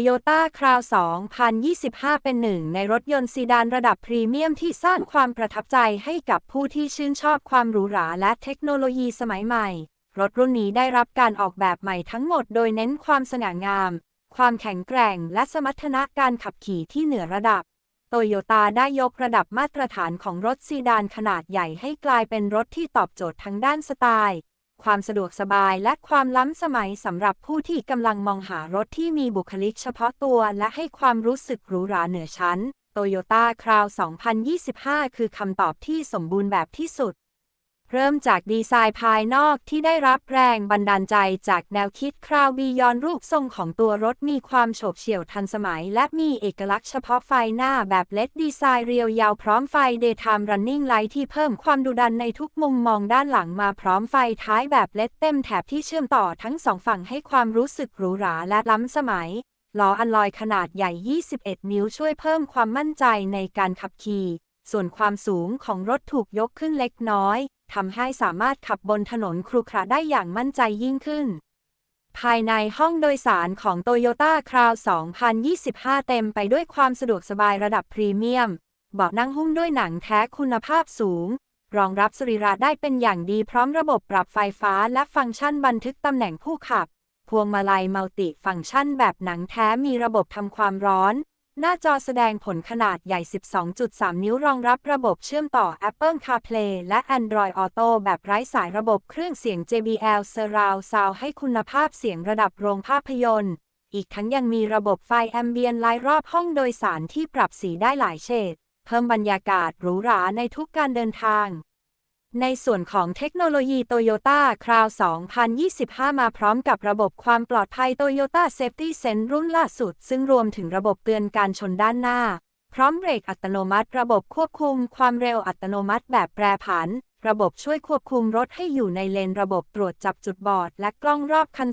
โยต้าคราว 2025 เป็นหนึ่งในรถยนต์ซีดานระดับพรีเมียมที่สร้างความประทับใจให้กับผู้ที่ชื่นชอบความหรูหราและเทคโนโลยีสมัยใหม่ รถรุ่นนี้ได้รับการออกแบบใหม่ทั้งหมดโดยเน้นความสง่างาม ความแข็งแกร่ง และสมรรถนะการขับขี่ที่เหนือระดับโตโยต้าได้ยกระดับมาตรฐานของรถซีดานขนาดใหญ่ให้กลายเป็นรถที่ตอบโจทย์ทั้งด้านสไตล์ ความสะดวกสบายและความล้ำสมัยสำหรับผู้ที่กำลังมองหารถที่มีบุคลิกเฉพาะตัวและให้ความรู้สึกหรูหราเหนือชั้น Toyota Crown 2025 คือคำตอบที่สมบูรณ์แบบที่สุด เริ่มจากดีไซน์ภายนอกที่ได้รับแรงบันดาลใจจากแนวคิดคราวบียอนรูปทรงของตัวรถมีความโฉบเฉี่ยวทันสมัย และมีเอกลักษณ์เฉพาะไฟหน้าแบบเลดดีไซน์เรียวยาวพร้อมไฟ Daytime Running Light ที่เพิ่มความดุดันในทุกมุมมองด้านหลังมาพร้อมไฟท้ายแบบเลดเต็มแถบที่เชื่อมต่อทั้งสองฝั่งให้ความรู้สึกหรูหราและล้ำสมัยล้ออัลลอยขนาดใหญ่ 21 นิ้วช่วยเพิ่มความมั่นใจในการขับขี่ ส่วนความสูงของรถถูกยกขึ้นเล็กน้อย ทำให้สามารถขับบนถนนครุขระได้อย่างมั่นใจยิ่งขึ้น ภายในห้องโดยสารของ Toyota Crown 2025 เต็มไปด้วยความสะดวกสบายระดับพรีเมียม เบาะนั่งหุ้มด้วยหนังแท้คุณภาพสูง รองรับสรีระได้เป็นอย่างดีพร้อมระบบปรับไฟฟ้าและฟังก์ชันบันทึกตำแหน่งผู้ขับ พวงมาลัยมัลติฟังก์ชันแบบหนังแท้มีระบบทำความร้อน หน้าจอแสดงผลขนาดใหญ่ 12.3 นิ้วรองรับระบบเชื่อมต่อ Apple CarPlay และ Android Auto แบบไร้สายระบบเครื่องเสียง JBL Surround Sound ให้คุณภาพเสียงระดับโรงภาพยนตร์ อีกทั้งยังมีระบบไฟแอมเบียนไลท์รอบห้องโดยสารที่ปรับสีได้หลายเฉด เพิ่มบรรยากาศหรูหราในทุกการเดินทาง ในส่วนของเทคโนโลยี Toyota Crown 2025 มาพร้อมกับระบบความปลอดภัย Toyota Safety Sense รุ่นล่าสุด ซึ่งรวมถึงระบบเตือนการชนด้านหน้า พร้อมเบรกอัตโนมัติ ระบบควบคุมความเร็วอัตโนมัติแบบแปรผัน ระบบช่วยควบคุมรถให้อยู่ในเลน ระบบตรวจจับจุดบอด และกล้องรอบคัน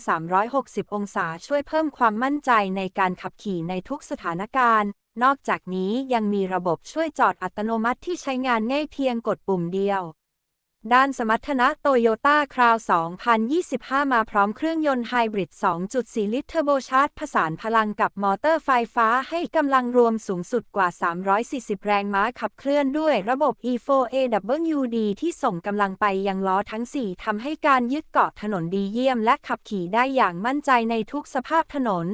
360 องศาช่วยเพิ่มความมั่นใจในการขับขี่ในทุกสถานการณ์ นอกจากนี้ยังมีระบบช่วยจอดอัตโนมัติที่ใช้งานง่ายเพียงกดปุ่มเดียว ด้านสมรรถนะโตโยต้าคราว 2025 มาพร้อมเครื่องยนต์ไฮบริด 2.4 ลิตรเทอร์โบชาร์จผสานพลังกับมอเตอร์ไฟฟ้าให้กำลังรวมสูงสุดกว่า 340 แรงม้าขับเคลื่อนด้วยระบบ E4AWD ที่ส่งกำลังไปยังล้อทั้ง 4 ทำให้การยึดเกาะถนนดีเยี่ยมและขับขี่ได้อย่างมั่นใจในทุกสภาพถนน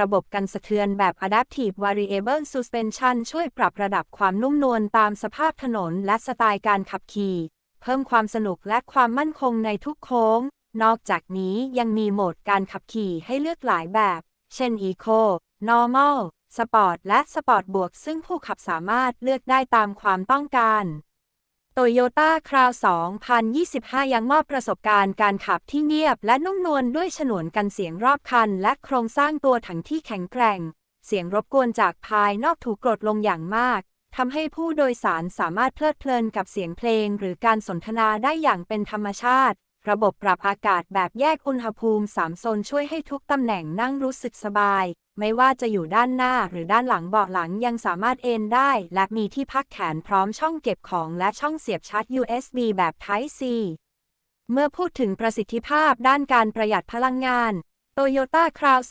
ระบบกันสะเทือนแบบ Adaptive Variable Suspension ช่วยปรับระดับความนุ่มนวลตามสภาพถนนและสไตล์การขับขี่ เพิ่มความสนุกและความมั่นคงในทุกโค้ง นอกจากนี้ยังมีโหมดการขับขี่ให้เลือกหลายแบบ เช่น Eco Normal Sport และ Sport บวก ซึ่งผู้ขับสามารถเลือกได้ตามความต้องการ Toyota Crown 2025 ยังมอบประสบการณ์การขับที่เงียบและนุ่มนวลด้วยฉนวนกันเสียงรอบคัน และโครงสร้างตัวถังที่แข็งแกร่ง เสียงรบกวนจากภายนอกถูกกดลงอย่างมาก ทำให้ผู้โดยสารสามารถเพลิดเพลินกับเสียงเพลง หรือการสนทนาได้อย่างเป็นธรรมชาติ ระบบปรับอากาศแบบแยกอุณหภูมิ3โซนช่วยให้ทุกตำแหน่งนั่งรู้สึกสบาย ไม่ว่าจะอยู่ด้านหน้าหรือด้านหลังเบาะหลังยังสามารถเอนได้ และมีที่พักแขนพร้อมช่องเก็บของและช่องเสียบชาร์จ USB แบบ Type C เมื่อพูดถึงประสิทธิภาพด้านการประหยัดพลังงาน Toyota Crown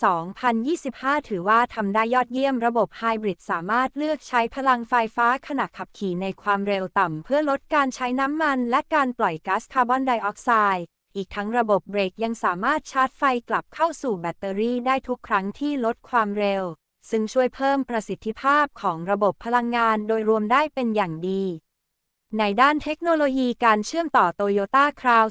2025 ถือว่าทำได้ยอดเยี่ยมระบบไฮบริดสามารถเลือกใช้พลังไฟฟ้าขณะขับขี่ในความเร็วต่ำ เพื่อลดการใช้น้ำมันและการปล่อยก๊าซคาร์บอนไดออกไซด์ อีกทั้งระบบเบรกยังสามารถชาร์จไฟกลับเข้าสู่แบตเตอรี่ได้ทุกครั้งที่ลดความเร็ว ซึ่งช่วยเพิ่มประสิทธิภาพของระบบพลังงานโดยรวมได้เป็นอย่างดี ในด้านเทคโนโลยีการเชื่อมต่อ Toyota Crown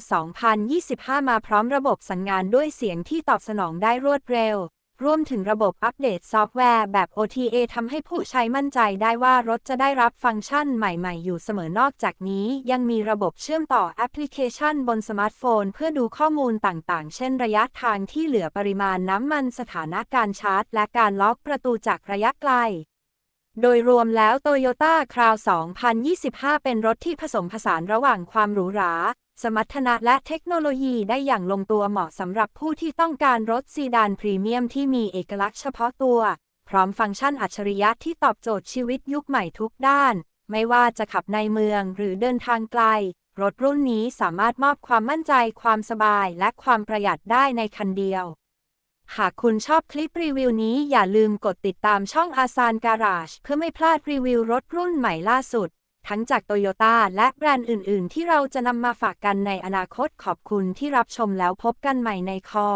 2025 มาพร้อมระบบสั่งงานด้วยเสียงที่ตอบสนองได้รวดเร็ว รวมถึงระบบอัปเดตซอฟต์แวร์แบบ OTA ทำให้ผู้ใช้มั่นใจได้ว่ารถจะได้รับฟังก์ชันใหม่ๆ อยู่เสมอนอกจากนี้ ยังมีระบบเชื่อมต่อแอปพลิเคชันบนสมาร์ทโฟน เพื่อดูข้อมูลต่างๆ เช่นระยะทางที่เหลือปริมาณน้ำมันสถานะการชาร์จ และการล็อกประตูจากระยะไกล โดยรวมแล้ว Toyota Crown 2025 เป็นรถที่ผสมผสานระหว่างความหรูหรา สมรรถนะและเทคโนโลยีได้อย่างลงตัวเหมาะสำหรับผู้ที่ต้องการรถซีดานพรีเมียมที่มีเอกลักษณ์เฉพาะตัว พร้อมฟังก์ชันอัจฉริยะที่ตอบโจทย์ชีวิตยุคใหม่ทุกด้าน ไม่ว่าจะขับในเมืองหรือเดินทางไกล รถรุ่นนี้สามารถมอบความมั่นใจ ความสบาย และความประหยัดได้ในคันเดียว หากคุณชอบคลิปรีวิวนี้อย่าลืมกดติดตามช่องอาซานการาชเพื่อไม่พลาดรีวิวรถรุ่นใหม่ล่าสุด ทั้งจากโตโยต้าและแบรนด์อื่น ๆ ที่เราจะนำมาฝากกันในอนาคตขอบคุณที่รับชมแล้วพบกันใหม่ในคอ